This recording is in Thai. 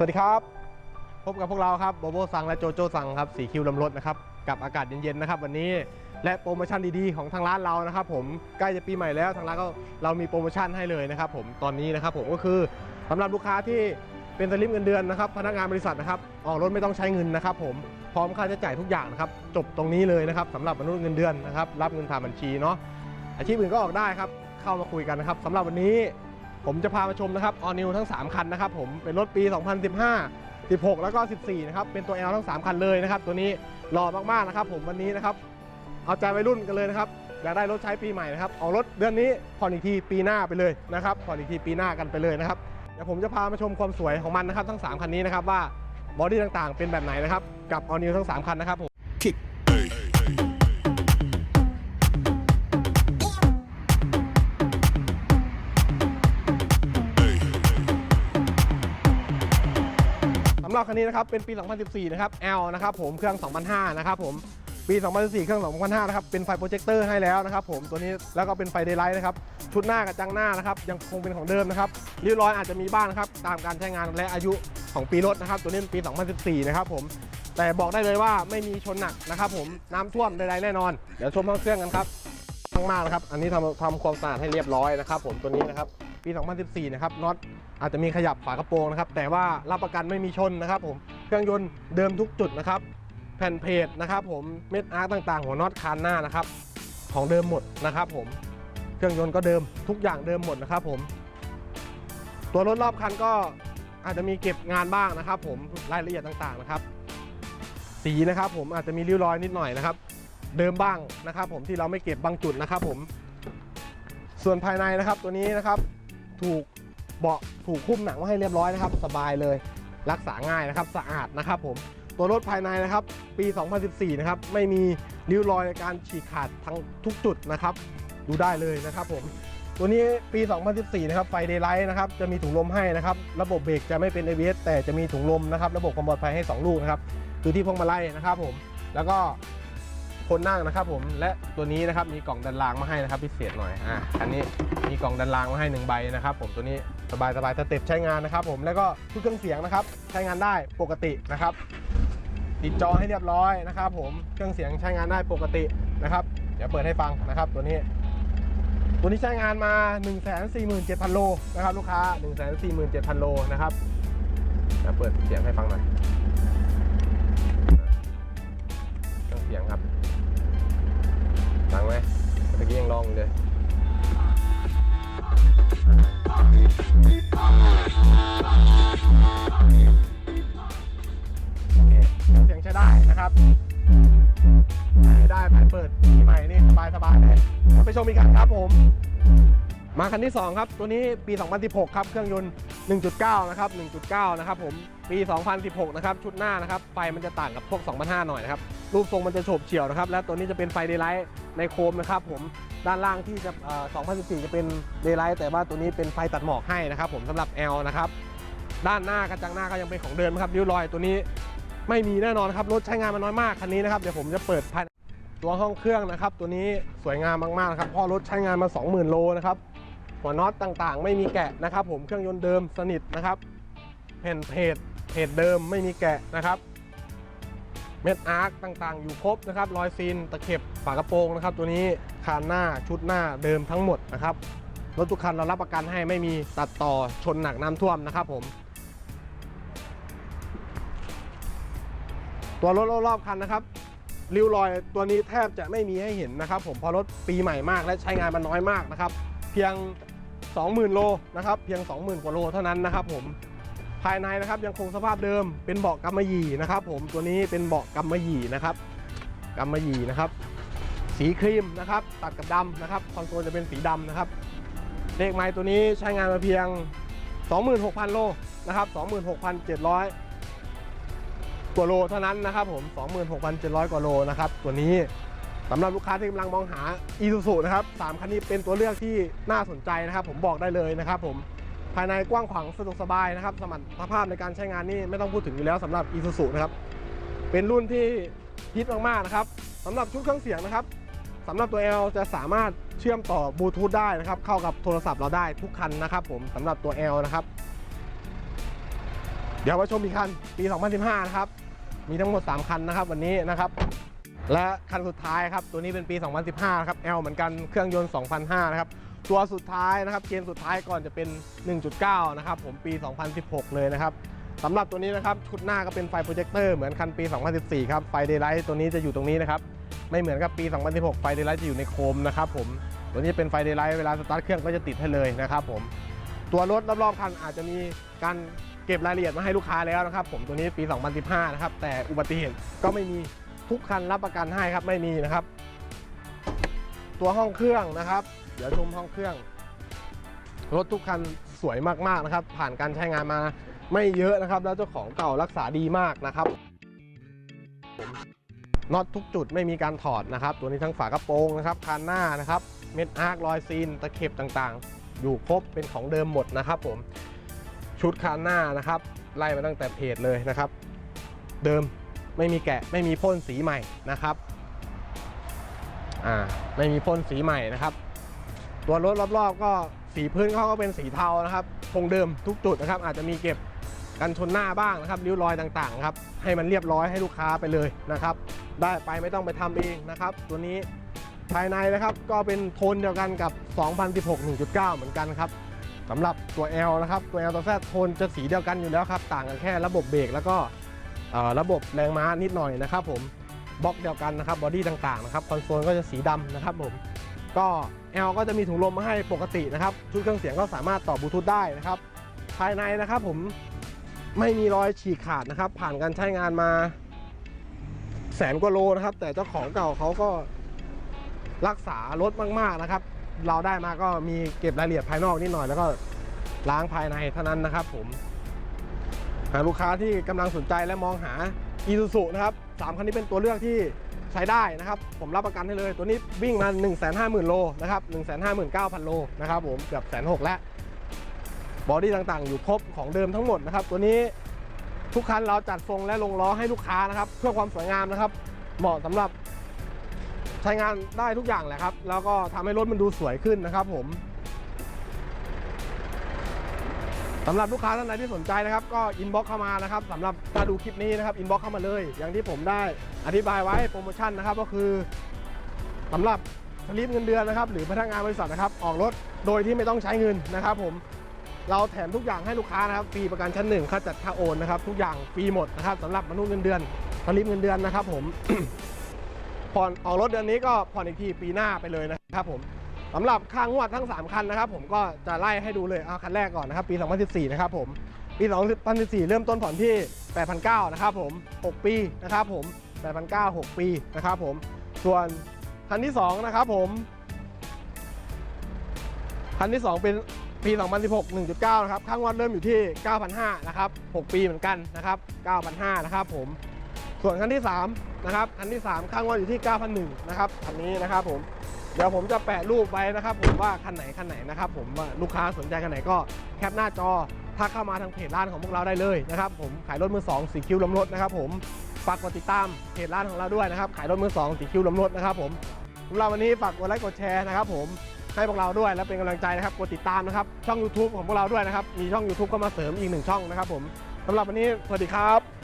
สวัสดีครับ พบกับพวกเราครับโบโบซังและโจโจซังครับสีคิวลำรถนะครับกับอากาศเย็นๆนะครับวันนี้และโปรโมชั่นดีๆของทางร้านเรานะครับผมใกล้จะปีใหม่แล้วทางร้านก็เรามีโปรโมชั่นให้เลยนะครับผมตอนนี้นะครับผมก็คือสำหรับลูกค้าที่เป็นสลิปเงินเดือนนะครับพนักงานบริษัทนะครับออกรถไม่ต้องใช้เงินนะครับผมพร้อมค่าใช้จ่ายทุกอย่างนะครับจบตรงนี้เลยนะครับสำหรับมนุษย์เงินเดือนนะครับรับเงินผ่านบัญชีเนาะอาชีพอื่นก็ออกได้ครับเข้ามาคุยกันนะครับสำหรับวันนี้ ผมจะพามาชมนะครับออนิวทั้ง 3 คันนะครับผมเป็นรถปี 2015 16 แล้วก็ 14 นะครับ เป็นตัว L ทั้ง 3 คันเลยนะครับ ตัวนี้หล่อมาก ๆ นะครับ ผมวันนี้นะครับ เอาใจวัยรุ่นกันเลยนะครับ อยากได้รถใช้ปีใหม่นะครับออกรถเดือนนี้ผ่อนอีกทีปีหน้าไปเลยนะครับ ผ่อนอีกทีปีหน้ากันไปเลยนะครับ เดี๋ยวผมจะพามาชมความสวยของมันนะครับ ทั้ง 3 คันนี้นะครับว่าบอดี้ต่างๆ เป็นแบบไหนนะครับ กับออนิวทั้ง 3 คันนะครับผมส หรับคันนี้นะครับเป็นปี 2014 นะครับ L นะครับผมเครื่อง 2005 นะครับผมปี 2014 เครื่อง 2005 นะครับ เป็นไฟโปรเจคเตอร์ให้แล้วนะครับผม ตัวนี้ แล้วก็เป็นไฟเดย์ไลท์นะครับ ชุดหน้ากับจังหน้านะครับ ยังคงเป็นของเดิมนะครับริ้วรอยอาจจะมีบ้างนะครับ ตามการใช้งานและอายุของปีรถนะครับ ตัวนี้เป็นปี 2014 นะครับผม แต่บอกได้เลยว่าไม่มีชนหนักนะครับผม น้ำท่วมใดๆแน่นอน เดี๋ยวชมห้องเครื่องกันครับข้างมากนะครับ อันนี้ทำทำความสะอาดให้เรียบร้อยนะครับ ผม ตัวนี้นะครับ ปี 2014 นะครับน็อตอาจจะมีขยับฝากระโปรงนะครับ แต่ว่ารับประกันไม่มีชนนะครับ ผมเครื่องยนต์เดิมทุกจุดนะครับ แผ่นเพจนะครับ ผมเม็ดอาร์ต่างๆ หัวน็อตคานหน้านะครับ ของเดิมหมดนะครับ ผมเครื่องยนต์ก็เดิมทุกอย่างเดิมหมดนะครับ ผม ตัวรถรอบคันก็อาจจะมีเก็บงานบ้างนะครับ ผมรายละเอียดต่างๆนะครับ สีนะครับ ผมอาจจะมีริ้วรอยนิดหน่อยนะครับ เดิมบ้างนะครับ ผมที่เราไม่เก็บบางจุดนะครับ ผม ส่วนภายในนะครับตัวนี้นะครับ ถูกเบาะถูกคุ้มหนังมาให้เรียบร้อยนะครับ สบายเลยรักษาง่ายนะครับสะอาดนะครับผมตัวรถภายในนะครับ ปี 2014 นะครับ ไม่มีริ้วรอยการฉีกขาดทั้งทุกจุดนะครับ ดูได้เลยนะครับผม ตัวนี้ปี 2014 นะครับ ไฟเดย์ไลท์นะครับ จะมีถุงลมให้นะครับ ระบบเบรกจะไม่เป็น ABS แต่จะมีถุงลมนะครับ ระบบความปลอดภัยให้ 2 ลูกนะครับคือที่พวงมาลัยนะครับผม แล้วก็ คนนั่งนะครับผมและตัวนี้นะครับมีกล่องดันรางมาให้นะครับพิเศษหน่อยอะอันนี้มีกล่องดันรางมาให้หนึ่งใบนะครับผมตัวนี้สบายสบายสเต็ปใช้งานนะครับผมแล้วก็ทุกเครื่องเสียงนะครับใช้งานได้ปกตินะครับติดจอให้เรียบร้อยนะครับผมเครื่องเสียงใช้งานได้ปกตินะครับ เดี๋ยวเปิดให้ฟังนะครับ ตัวนี้ ตัวนี้ใช้งานมา 147,000 โลนะครับลูกค้า 147,000 โลนะครับเดี๋ยวเปิดเสียงให้ฟังหน่อย ได้ผ่านเปิดปีใหม่นี่สบายสบายๆเลยไปชมอีกคันครับผม มาคันที่ 2 ครับ ตัวนี้ปี 2016 ครับ เครื่องยนต์ 1.9 นะครับ 1.9 นะครับผม ปี 2016 นะครับ ชุดหน้านะครับ ไฟมันจะต่างกับพวก 2005 หน่อยนะครับ รูปทรงมันจะโฉบเฉี่ยวนะครับ และตัวนี้จะเป็นไฟเดย์ไลท์ในโคมนะครับผม ด้านล่างที่จะเอ่อ2014 จะเป็นเดย์ไลท์แต่ว่าตัวนี้เป็นไฟตัดหมอกให้นะครับผมสำหรับ L นะครับ ด้านหน้ากระจังหน้าก็ยังเป็นของเดิมครับริ้วรอยตัวนี้ ไม่มีแน่นอนครับรถใช้งานมาน้อยมากคันนี้นะครับเดี๋ยวผมจะเปิดภายในตัวห้องเครื่องนะครับ ตัวนี้สวยงามมากๆนะครับพราะรถใช้งานมา 20,000 โลนะครับหัวน็อตต่างๆ ไม่มีแกะนะครับ ผมเครื่องยนต์เดิมสนิทนะครับแผ่นเพจเพจเดิมไม่มีแกะนะครับเม็ดอาร์คต่างๆ อยู่ครบนะครับรอยซีนตะเข็บฝากระโปรงนะครับ ตัวนี้คานหน้าชุดหน้าเดิมทั้งหมดนะครับรถทุกคันเรารับประกันให้ไม่มีตัดต่อชนหนักน้ำท่วมนะครับผม ตัวรถรอบๆคันนะครับริ้วรอยตัวนี้แทบจะไม่มีให้เห็นนะครับ ผมพอรถปีใหม่มากและใช้งานมันน้อยมากนะครับ เพียง 20,000 โลนะครับเพียง 20,000 กว่าโลเท่านั้นนะครับ ผมภายในนะครับยังคงสภาพเดิมเป็นเบาะกำมะหยี่นะครับ ผมตัวนี้เป็นเบาะกำมะหยี่นะครับกำมะหยี่นะครับ สีครีมนะครับ ตัดกับดำนะครับคอนโซลจะเป็นสีดำนะครับเลขไม้ตัวนี้ใช้งานมาเพียง 26,000 โลนะครับ 26,700 กว่าโลเท่านั้นนะครับผม 26,700 กว่าโลนะครับตัวนี้สำหรับลูกค้าที่กำลังมองหา e s u s u นะครับสามคันนี้เป็นตัวเลือกที่น่าสนใจนะครับ ผมบอกได้เลยนะครับผมภายในกว้างขวางสะดวกสบายนะครับสมรรถภาพในการใช้งานนี่ไม่ต้องพูดถึงอยู่แล้วสำหรับ e s u s u นะครับเป็นรุ่นที่ฮิตมากๆนะครับสำหรับชุดเครื่องเสียงนะครับสำหรับตัว L จะสามารถเชื่อมต่อบลูทูธได้นะครับเข้ากับโทรศัพท์เราได้ทุกคันนะครับผมสำหรับตัว L นะครับ เดี๋ยวมาชมอีกคันปี 2015 นะครับ มีทั้งหมด 3 คันนะครับ วันนี้นะครับ และคันสุดท้ายครับ ตัวนี้เป็นปี 2015 นะครับ L เหมือนกันเครื่องยนต์ 2005 นะครับ ตัวสุดท้ายนะครับ เกณฑ์สุดท้ายก่อนจะเป็น 1.9 นะครับ ผมปี 2016 เลยนะครับสำหรับตัวนี้นะครับ ชุดหน้าก็เป็นไฟโปรเจคเตอร์เหมือนคันปี 2014 ครับ ไฟเดย์ไลท์ตัวนี้จะอยู่ตรงนี้นะครับ ไม่เหมือนกับปี 2016 ไฟเดย์ไลท์จะอยู่ในโคมนะครับผม ตัวนี้เป็นไฟเดย์ไลท์เวลาสตาร์ทเครื่องก็จะติดให้เลยนะครับผม ตัวรถรอบๆคันอาจจะมีการ เก็บรายละเอียดมาให้ลูกค้าแล้วนะครับ ผมตัวนี้ปี 2015 นะครับ แต่อุบัติเหตุก็ไม่มีทุกคันรับประกันให้ครับไม่มีนะครับ ตัวห้องเครื่องนะครับ เดี๋ยวชมห้องเครื่อง รถทุกคันสวยมากๆนะครับ ผ่านการใช้งานมาไม่เยอะนะครับ แล้วเจ้าของเก่ารักษาดีมากนะครับน็อตทุกจุดไม่มีการถอดนะครับ ตัวนี้ทั้งฝากระโปรงนะครับคานหน้านะครับ เม็ดอาร์ครอยซีนตะเข็บต่างๆ อยู่ครบเป็นของเดิมหมดนะครับผม ชุดคานหน้านะครับ ไล่มาตั้งแต่เพจเลยนะครับ เดิมไม่มีแกะไม่มีพ่นสีใหม่นะครับอ่าไม่มีพ่นสีใหม่นะครับ ตัวรถรอบๆ ก็สีพื้นเขาก็เป็นสีเทานะครับคงเดิมทุกจุดนะครับ อาจจะมีเก็บกันชนหน้าบ้างนะครับริ้วรอยต่างๆครับให้มันเรียบร้อยให้ลูกค้าไปเลยนะครับ ได้ไปไม่ต้องไปทำเองนะครับ ตัวนี้ภายในนะครับก็เป็นโทนเดียวกันกับ 2016 1.9 เหมือนกันครับ สำหรับตัว L นะครับ ตัว L ตัว Z โทนจะสีเดียวกันอยู่แล้วครับ ต่างกันแค่ระบบเบรกแล้วก็ระบบแรงม้านิดหน่อยนะครับผมบล็อกเดียวกันนะครับบอดี้ต่างๆนะครับคอนโซลก็จะสีดำนะครับผมก็ L ก็จะมีถุงลมมาให้ปกตินะครับชุดเครื่องเสียงก็สามารถต่อบลูทูธได้นะครับ ภายในนะครับผมไม่มีรอยฉีกขาดนะครับ ผ่านการใช้งานมาแสนกว่าโลนะครับ แต่เจ้าของเก่าเขาก็รักษารถมากๆนะครับ เราได้มาก็มีเก็บรายละเอียดภายนอกนิดหน่อยแล้วก็ล้างภายในเท่านั้นนะครับผมหากลูกค้าที่กำลังสนใจและมองหาอีซูซุนะครับสามคันนี้เป็นตัวเลือกที่ใช้ได้นะครับ ผมรับประกันให้เลย ตัวนี้วิ่งมา 1 5 0 0 0 0 โลนะครับ 1 5 9 0 0 0 โลนะครับผมเกือบแสนหกแล้ว บอดี้ต่างๆ อยู่ครบของเดิมทั้งหมดนะครับ ตัวนี้ทุกคันเราจัดทรงและลงล้อให้ลูกค้านะครับ เพื่อความสวยงามนะครับ เหมาะสำหรับ ใช้งานได้ทุกอย่างแหละครับ แล้วก็ทำให้รถมันดูสวยขึ้นนะครับผมสำหรับลูกค้าท่านใดที่สนใจนะครับ ก็อินบ็อกเข้ามานะครับสำหรับถ้าดูคลิปนี้นะครับอินบ็อกเข้ามาเลย อย่างที่ผมได้อธิบายไว้โปรโมชั่นนะครับ ก็คือสำหรับสลิปเงินเดือนนะครับ หรือพนักงานบริษัทนะครับ ออกรถโดยที่ไม่ต้องใช้เงินนะครับ ผมเราแถมทุกอย่างให้ลูกค้านะครับฟรีประกันชั้นหนึ่งค่าจัดค่าโอนนะครับ ทุกอย่างฟรีหมดนะครับสำหรับมนุษย์เงินเดือนสลิปเงินเดือนนะครับ ผม ผ่อนออกรถเดือนนี้ก็ผ่อนอีกทีปีหน้าไปเลยนะครับผมสำหรับค่างวดทั้ง 3 คันนะครับ ผมก็จะไล่ให้ดูเลยเอาคันแรกก่อนนะครับ ปี 2014 นะครับผมปี 2014 เริ่มต้นผ่อนที่ 8,900นะครับผม 6 ปีนะครับผม 8,900 6 ปีนะครับผม ส่วนคันที่ 2 นะครับผม คันที่ 2 เป็นปี 2016 1.9 นะครับค่างวดเริ่มอยู่ที่ 9,500 นะครับ 6 ปีเหมือนกันนะครับ 9,500 นะครับผม ส่วนคันที่3นะครับคันที่3ข้างวดอยู่ที่9,100นะครับคันนี้นะครับผมเดี๋ยวผมจะแปะรูปไว้นะครับ ผมว่าคันไหนคันไหนนะครับผมว่าลูกค้าสนใจคันไหนก็แคปหน้าจอถ้าเข้ามาทางเพจร้านของพวกเราได้เลยนะครับผมขายรถมือสองสีคิวล้มรถนะครับผมฝากกดติดตามเพจร้านของเราด้วยนะครับขายรถมือสองสีคิวล้มรถนะครับผมสำหรับวันนี้ฝากกดไลค์กดแชร์นะครับผมให้พวกเราด้วยและเป็นกำลังใจนะครับกดติดตามนะครับช่อง YouTube ของพวกเราด้วยนะครับมีช่อง YouTube ก็มาเสริมอีกหนึ่งช่องนะครับผมสำหรับวันนี้สวัสดีครับ